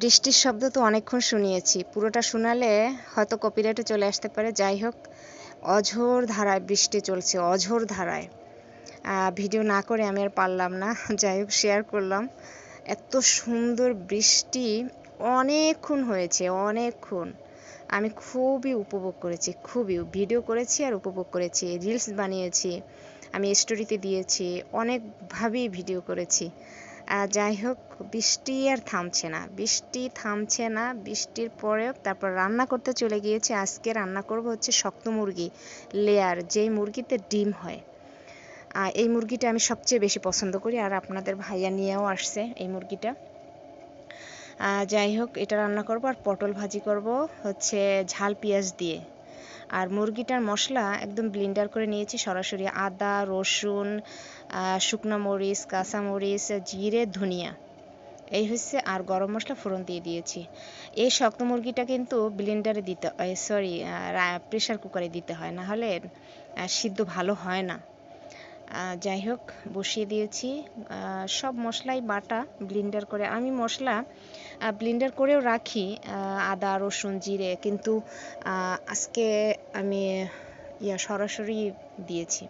বৃষ্টির শব্দ তো অনেকক্ষণ শুনিয়েছি। পুরোটা শোনালে হয়তো কপিরাইটে চলে আসতে পারে। যাই হোক, অঝোর ধারায় বৃষ্টি চলছে, অঝোর ধারায়। ভিডিও না করে আমি আর পারলাম না। যাই হোক শেয়ার করলাম। এত সুন্দর বৃষ্টি অনেকক্ষণ হয়েছে, অনেকক্ষণ। আমি খুবই উপভোগ করেছি, খুবই। ভিডিও করেছি আর উপভোগ করেছি রিলস বানিয়েছি, আমি স্টোরিতে দিয়েছি, অনেকভাবেই ভিডিও করেছি। যাই হোক, বৃষ্টি আর থামছে না। বৃষ্টি থামছে না, বৃষ্টির পরেও তারপর রান্না করতে চলে গিয়েছি। আজকে রান্না করব হচ্ছে শক্ত মুরগি লেয়ার যেই মুরগিতে ডিম হয়। আর এই মুরগিটা আমি সবচেয়ে বেশি পছন্দ করি আর আপনাদের ভাইয়া নিয়েও আসছে এই মুরগিটা। যাই হোক, এটা রান্না করব আর পটল ভাজি করব হচ্ছে ঝাল পেঁয়াজ দিয়ে। আর মুরগিটার মশলা একদম ব্লিন্ডার করে নিয়েছি। সরাসরি আদা, রসুন শুকনো মরিচ, কাঁচা মরিচ, জিরে, ধনিয়া। এই হচ্ছে আর গরম মশলা ফোড়ন দিয়ে দিয়েছি। এই শক্ত মুরগিটা কিন্তু ব্লিন্ডারে দিতে সরি প্রেসার কুকারে দিতে হয়। না হলে সিদ্ধ ভালো হয় না। যাই হোক, বসিয়ে দিয়েছি। সব মশলাই, বাটা ব্লিন্ডার করে। আমি মশলা ব্লিন্ডার করেও রাখি আদা, রসুন, জিরে, কিন্তু আজকে আমি, ইয়া, সরাসরি দিয়েছি।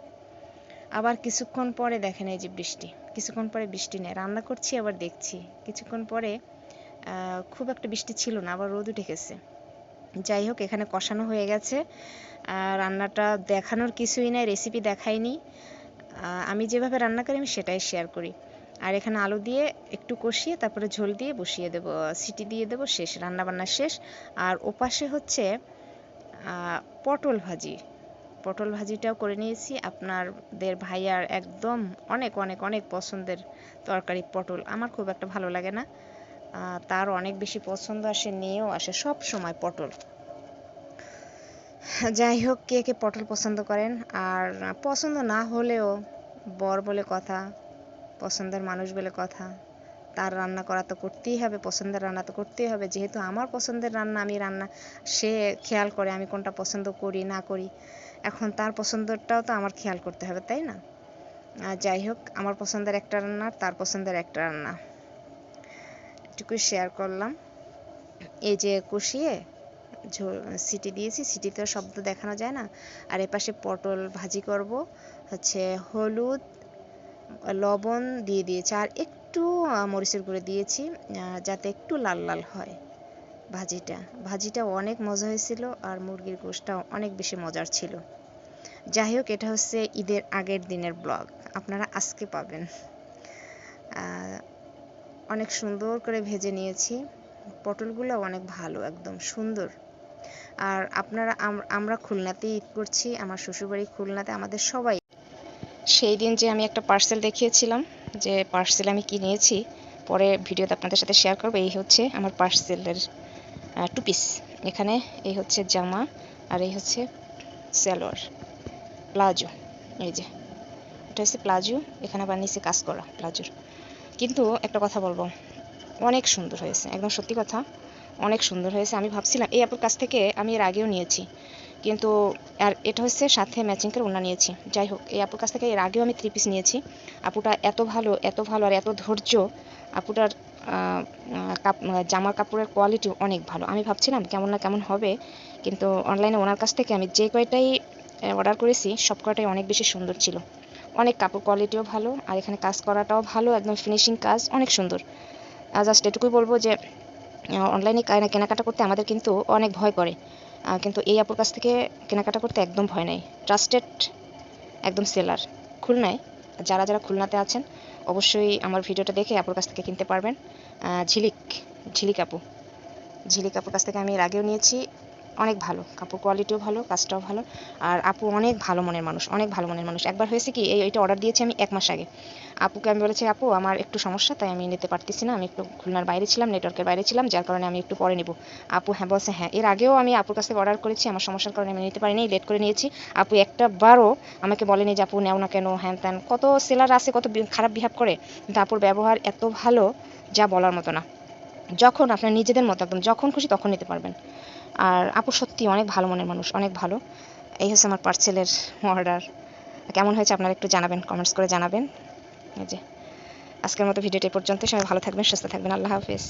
আবার কিছুক্ষণ পরে দেখেন এই যে বৃষ্টি। কিছুক্ষণ পরে বৃষ্টি নেই। রান্না করছি, আবার দেখছি। কিছুক্ষণ পরে খুব একটা বৃষ্টি ছিল না, আবার রোদ উঠে গেছে। যাই হোক, এখানে কষানো হয়ে গেছে। রান্নাটা দেখানোর কিছুই নাই রেসিপি দেখাইনি। আমি যেভাবে রান্না করি আমি সেটাই শেয়ার করি। আর এখানে আলু দিয়ে একটু কষিয়ে তারপরে ঝোল দিয়ে বসিয়ে দেব, সিটি দিয়ে দেব, শেষ রান্না বান্না শেষ। আর ওপাশে হচ্ছে পটল ভাজি। পটল ভাজিটাও করে নিয়েছি। আপনাদের ভাইয়ার একদম অনেক অনেক অনেক পছন্দের তরকারি পটল। আমার খুব একটা ভালো লাগে না। তার অনেক বেশি পছন্দ আসে, নিয়েও আসে সব সময় পটল। যাই হোক কে কে পটল পছন্দ করেন? আর পছন্দ না হলেও বর বলে কথা, পছন্দের মানুষ বলে কথা, তার রান্না করা তো করতেই হবে, পছন্দের রান্না তো করতেই হবে। যেহেতু আমার পছন্দের রান্না, আমি রান্না, সে খেয়াল করে আমি কোনটা পছন্দ করি, না করি, এখন তার পছন্দটাও তো আমার খেয়াল করতে হবে, তাই না? যাই হোক আমার পছন্দের একটা রান্না, তার পছন্দের একটা রান্না। এটুকুই শেয়ার করলাম। এই যে কষিয়ে সিটি দিয়েছি সিটি সিটিতে শব্দ দেখানো যায় না। আর এপাশে পটল ভাজি করব, হচ্ছে হলুদ, লবণ দিয়ে দিয়েছি। আর একটু মরিচের গুঁড়ো দিয়েছি যাতে একটু লাল লাল হয় ভাজিটা। ভাজিটা অনেক মজা হয়েছিল আর মুরগির গোশটাও অনেক বেশি মজার ছিল। যাই হোক, এটা হচ্ছে ঈদের আগের দিনের ব্লগ। আপনারা আজকে পাবেন। অনেক সুন্দর করে ভেজে নিয়েছি। পটলগুলো অনেক ভালো, একদম সুন্দর। আর আপনারা আমরা খুলনাতেই ঈদ করছি, আমার শ্বশুরবাড়ি খুলনাতে, আমাদের সবাই। সেই দিন যে আমি একটা পার্সেল দেখিয়েছিলাম, যে পার্সেল আমি কি নিয়েছি পরে ভিডিওতে আপনাদের সাথে শেয়ার করব, এই হচ্ছে আমার পার্সেলের টু পিস এখানে এই হচ্ছে জামা, আর এই হচ্ছে স্যালোয়ার প্লাজো, এই যে। এটা হচ্ছে প্লাজো, এখানে আবার নিচে কাজ করা প্লাজোর। কিন্তু একটা কথা বলব, অনেক সুন্দর হয়েছে, একদম সত্যি কথা। অনেক সুন্দর হয়েছে। আমি ভাবছিলাম, এই আপুর কাছ থেকে আমি এর আগেও নিয়েছি। কিন্তু আর এটা হচ্ছে সাথে ম্যাচিং করে ওনা নিয়েছি। যাই হোক, এই আপুর কাছ থেকে এর আগেও আমি থ্রি পিস নিয়েছি। আপুটা এত ভালো এত ভালো আর এত ধৈর্য। আপুটার জামার কাপড়ের কোয়ালিটি অনেক ভালো। আমি ভাবছিলাম কেমন না কেমন হবে, কিন্তু অনলাইনে ওনার কাছ থেকে আমি যে কয়টাই অর্ডার করেছি, সব কয়টাই অনেক বেশি সুন্দর ছিল। অনেক কাপড় কোয়ালিটিও ভালো, আর এখানে কাজ করাটাও ভালো, একদম ফিনিশিং কাজ, অনেক সুন্দর। জাস্ট এটুকুই বলব যে অনলাইনে কেনাকাটা করতে আমাদের কিন্তু অনেক ভয় করে। কিন্তু এই আপুর কাছ থেকে কেনাকাটা করতে একদম ভয় নেই। ট্রাস্টেড একদম সেলার খুলনায়। যারা যারা খুলনাতে আছেন, অবশ্যই আমার ভিডিওটা দেখে আপুর কাছ থেকে কিনতে পারবেন। ঝিলিক ঝিলিক আপু। ঝিলিক আপুর কাছ থেকে আমি এর আগেও নিয়েছি। অনেক ভালো। কাপড় কোয়ালিটিও ভালো, কাজটাও ভালো। আর আপু অনেক ভালো মনের মানুষ, অনেক ভালো মনের মানুষ। একবার হয়েছে কি, এই, এইটা অর্ডার দিয়েছি আমি এক মাস আগে। আপুকে আমি বলেছি, আপু, আমার একটু সমস্যা, তাই আমি নিতে পারতেছি না। আমি একটু খুলনার বাইরে ছিলাম নেটওয়ার্কের বাইরে ছিলাম, যার কারণে আমি একটু পরে নিব। আপু হ্যাঁ বলছে হ্যাঁ। এর আগেও আমি আপুর কাছে অর্ডার করেছি, আমার সমস্যার কারণে আমি নিতে পারিনি লেট করে নিয়েছি। আপু, একটা বারও আমাকে বলেনি যে, আপু, নেও না কেন? হ্যান ত্যান। কত সেলার আছে, কত খারাপ বিহেভ করে, কিন্তু আপুর ব্যবহার এত ভালো, যা বলার মতো না। যখন আপনার নিজেদের মতো একদম যখন খুশি তখন নিতে পারবেন। আর আপু সত্যি অনেক ভালো মনের মানুষ, অনেক ভালো। এই হচ্ছে আমার পার্সেলের অর্ডার কেমন হয়েছে আপনারা একটু জানাবেন কমেন্টস করে জানাবেন। এই যে, আজকের মতো ভিডিওটি পর্যন্ত সবাই ভালো থাকবেন, সুস্থ থাকবেন। আল্লাহ হাফিজ।